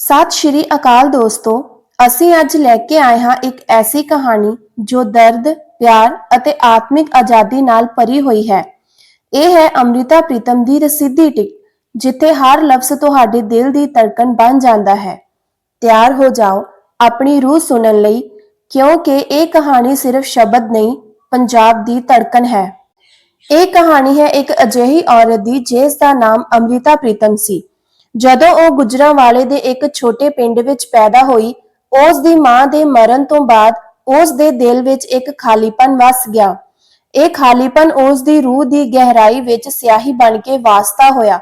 ਸਤਿ ਸ਼੍ਰੀ ਅਕਾਲ ਦੋਸਤੋ ਅਸੀਂ ਅੱਜ ਲੈ ਕੇ ਆਏ ਹਾਂ ਇੱਕ ਐਸੀ ਕਹਾਣੀ ਜੋ ਦਰਦ, ਪਿਆਰ ਅਤੇ ਆਤਮਿਕ ਆਜ਼ਾਦੀ ਨਾਲ ਭਰੀ ਹੋਈ ਹੈ। ਇਹ ਹੈ ਅੰਮ੍ਰਿਤਾ ਪ੍ਰੀਤਮ ਦੀ ਰਸੀਦੀ ਟਿਕਟ ਜਿੱਥੇ ਹਰ ਲਫ਼ਜ਼ ਤੁਹਾਡੇ ਦਿਲ ਦੀ ਧੜਕਣ ਬਣ ਜਾਂਦਾ ਹੈ। ਤਿਆਰ ਹੋ ਜਾਓ ਆਪਣੀ ਰੂਹ ਸੁਣਨ ਲਈ ਕਿਉਂਕਿ ਇਹ ਕਹਾਣੀ ਸਿਰਫ ਸ਼ਬਦ ਨਹੀਂ ਪੰਜਾਬ ਦੀ ਧੜਕਣ ਹੈ। ਇਹ ਕਹਾਣੀ ਹੈ ਇੱਕ ਅਜਿਹੀ ਔਰਤ ਦੀ ਜਿਸ ਦਾ ਨਾਮ ਅੰਮ੍ਰਿਤਾ ਪ੍ਰੀਤਮ ਸੀ। ਜਦੋਂ ਉਹ ਗੁਜਰਾਂਵਾਲੇ ਦੇ ਇੱਕ ਛੋਟੇ ਪਿੰਡ ਵਿੱਚ ਪੈਦਾ ਹੋਈ, ਉਸ ਦੀ ਮਾਂ ਦੇ ਮਰਨ ਤੋਂ ਬਾਅਦ ਉਸ ਦੇ ਦਿਲ ਵਿੱਚ ਇੱਕ ਖਾਲੀਪਨ ਵਸ ਗਿਆ। ਇਹ ਖਾਲੀਪਨ ਉਸ ਦੀ ਰੂਹ ਦੀ ਗਹਿਰਾਈ ਵਿੱਚ ਸਿਆਹੀ ਬਣ ਕੇ ਵਾਸਤਾ ਹੋਇਆ,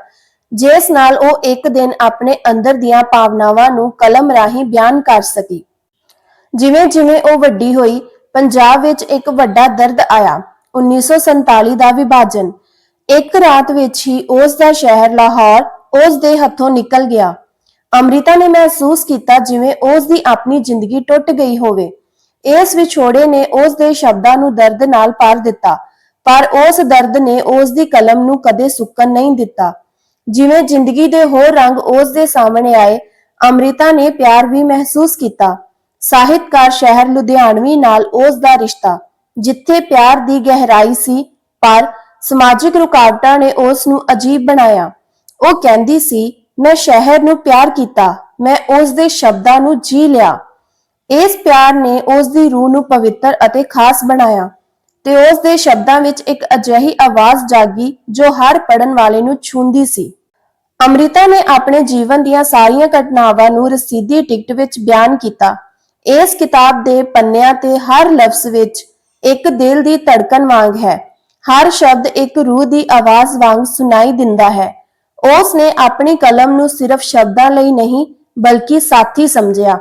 ਜਿਸ ਨਾਲ ਉਹ ਇੱਕ ਦਿਨ ਆਪਣੇ ਅੰਦਰ ਦੀਆਂ ਭਾਵਨਾਵਾਂ ਨੂੰ ਕਲਮ ਰਾਹੀਂ ਬਿਆਨ ਕਰ ਸਕੀ। ਜਿਵੇਂ-ਜਿਵੇਂ ਉਹ ਵੱਡੀ ਹੋਈ, ਪੰਜਾਬ ਵਿੱਚ ਇੱਕ ਵੱਡਾ ਦਰਦ ਆਇਆ। 1947 ਦਾ ਵਿਭਾਜਨ ਇੱਕ ਰਾਤ ਵਿੱਚ ਹੀ ਉਸ ਦਾ ਸ਼ਹਿਰ ਲਾਹੌਰ ਉਸ ਦੇ ਹੱਥੋਂ ਨਿਕਲ ਗਿਆ। ਅਮ੍ਰਿਤਾ ਨੇ ਮਹਿਸੂਸ ਕੀਤਾ ਜਿਵੇਂ ਉਸ ਦੀ ਆਪਣੀ ਜ਼ਿੰਦਗੀ ਟੁੱਟ ਗਈ ਹੋਵੇ। ਇਸ ਵਿਛੋੜੇ ਨੇ ਉਸ ਦੇ ਸ਼ਬਦਾਂ ਨੂੰ ਦਰਦ ਨਾਲ ਭਰ ਦਿੱਤਾ, ਪਰ ਉਸ ਦਰਦ ਨੇ ਉਸ ਦੀ ਕਲਮ ਨੂੰ ਕਦੇ ਸੁੱਕਣ ਨਹੀਂ ਦਿੱਤਾ। ਜਿਵੇਂ ਜ਼ਿੰਦਗੀ ਦੇ ਹੋਰ ਰੰਗ ਉਸ ਦੇ ਸਾਹਮਣੇ ਆਏ, ਅੰਮ੍ਰਿਤਾ ਨੇ ਪਿਆਰ ਵੀ ਮਹਿਸੂਸ ਕੀਤਾ। ਸਾਹਿਤਕਾਰ ਸ਼ਹਿਰ ਲੁਧਿਆਣਵੀ ਨਾਲ ਉਸ ਦਾ ਰਿਸ਼ਤਾ, ਜਿੱਥੇ ਪਿਆਰ ਦੀ ਗਹਿਰਾਈ ਸੀ, ਪਰ ਸਮਾਜਿਕ ਰੁਕਾਵਟਾਂ ਨੇ ਉਸ ਨੂੰ ਅਜੀਬ ਬਣਾਇਆ। ਉਹ ਕਹਿੰਦੀ ਸੀ, ਮੈਂ ਸ਼ਹਿਰ ਨੂੰ ਪਿਆਰ ਕੀਤਾ, ਮੈਂ ਉਸ ਦੇ ਸ਼ਬਦਾਂ ਨੂੰ ਜੀ ਲਿਆ। ਇਸ ਪਿਆਰ ਨੇ ਉਸ ਦੀ ਰੂਹ ਨੂੰ ਪਵਿੱਤਰ ਅਤੇ ਖਾਸ ਬਣਾਇਆ ਤੇ ਉਸ ਦੇ ਸ਼ਬਦਾਂ ਵਿੱਚ ਇੱਕ ਅਜਿਹੀ ਆਵਾਜ਼ ਜਾਗੀ ਜੋ ਹਰ ਪੜਨ ਵਾਲੇ ਨੂੰ ਛੂੰਹਦੀ ਸੀ। ਅੰਮ੍ਰਿਤਾ ਨੇ ਆਪਣੇ ਜੀਵਨ ਦੀਆਂ ਸਾਰੀਆਂ ਘਟਨਾਵਾਂ ਨੂੰ ਰਸੀਦੀ ਟਿਕਟ ਵਿੱਚ ਬਿਆਨ ਕੀਤਾ। ਇਸ ਕਿਤਾਬ ਦੇ ਪੰਨਿਆਂ ਤੇ ਹਰ ਲਫ਼ਜ਼ ਵਿੱਚ ਇੱਕ ਦਿਲ ਦੀ ਧੜਕਣ ਵਾਂਗ ਹੈ। ਹਰ ਸ਼ਬਦ ਇੱਕ ਰੂਹ ਦੀ ਆਵਾਜ਼ ਵਾਂਗ ਸੁਣਾਈ ਦਿੰਦਾ ਹੈ। ਉਸ ਨੇ ਆਪਣੀ ਕਲਮ ਨੂੰ ਸਿਰਫ ਸ਼ਬਦਾਂ ਲਈ ਨਹੀਂ, ਬਲਕਿ ਸਾਥੀ ਸਮਝਿਆ।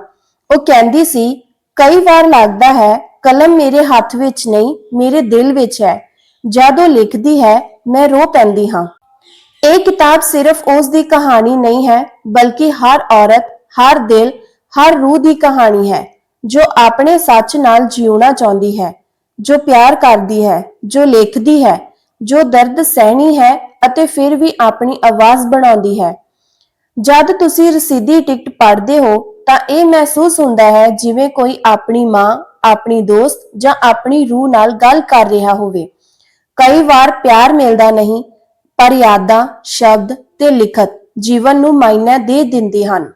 ਉਹ ਕਹਿੰਦੀ ਸੀ, ਕਈ ਵਾਰ ਲੱਗਦਾ ਹੈ ਕਲਮ ਮੇਰੇ ਹੱਥ ਵਿੱਚ ਨਹੀਂ, ਮੇਰੇ ਦਿਲ ਵਿੱਚ ਹੈ। ਜਦ ਉਹ ਲਿਖਦੀ ਹੈ, ਮੈਂ ਰੋ ਪੈਂਦੀ ਹਾਂ। ਇਹ ਕਿਤਾਬ ਸਿਰਫ ਉਸ ਦੀ ਕਹਾਣੀ ਨਹੀਂ ਹੈ, ਬਲਕਿ ਹਰ ਔਰਤ, ਹਰ ਦਿਲ, ਹਰ ਰੂਹ ਦੀ ਕਹਾਣੀ ਹੈ, ਜੋ ਆਪਣੇ ਸੱਚ ਨਾਲ ਜਿਉਣਾ ਚਾਹੁੰਦੀ ਹੈ, ਜੋ ਪਿਆਰ ਕਰਦੀ ਹੈ, ਜੋ ਲਿਖਦੀ ਹੈ, ਜੋ ਦਰਦ ਸਹਿਣੀ ਹੈ ਅਤੇ ਫਿਰ ਵੀ ਆਪਣੀ ਆਵਾਜ਼ ਬਣਾਉਂਦੀ ਹੈ। ਜਦ ਤੁਸੀਂ ਰਸੀਦੀ ਟਿਕਟ ਪੜ੍ਹਦੇ ਹੋ ਤਾਂ ਇਹ ਮਹਿਸੂਸ ਹੁੰਦਾ ਹੈ ਜਿਵੇਂ ਕੋਈ ਆਪਣੀ ਮਾਂ, ਆਪਣੀ ਦੋਸਤ ਜਾਂ ਆਪਣੀ ਰੂਹ ਨਾਲ ਗੱਲ ਕਰ ਰਿਹਾ ਹੋਵੇ। ਕਈ ਵਾਰ ਪਿਆਰ ਮਿਲਦਾ ਨਹੀਂ, ਪਰ ਯਾਦਾਂ, ਸ਼ਬਦ ਤੇ ਲਿਖਤ ਜੀਵਨ ਨੂੰ ਮਾਇਨਾ ਦੇ ਦਿੰਦੇ ਹਨ।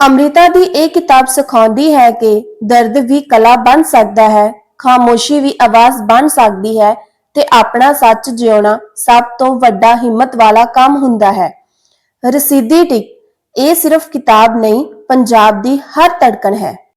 ਅਮ੍ਰਿਤਾ ਦੀ ਇਹ ਕਿਤਾਬ ਸਿਖਾਉਂਦੀ ਹੈ ਕਿ ਦਰਦ ਵੀ ਕਲਾ ਬਣ ਸਕਦਾ ਹੈ, ਖਾਮੋਸ਼ੀ ਵੀ ਆਵਾਜ਼ ਬਣ ਸਕਦੀ ਹੈ ਤੇ ਆਪਣਾ ਸੱਚ ਜਿਉਣਾ ਸਭ ਤੋਂ ਵੱਡਾ ਹਿੰਮਤ ਵਾਲਾ ਕੰਮ ਹੁੰਦਾ ਹੈ। ਰਸੀਦੀ ਟਿਕ ਇਹ ਸਿਰਫ ਕਿਤਾਬ ਨਹੀਂ, ਪੰਜਾਬ ਦੀ ਹਰ ਧੜਕਣ ਹੈ।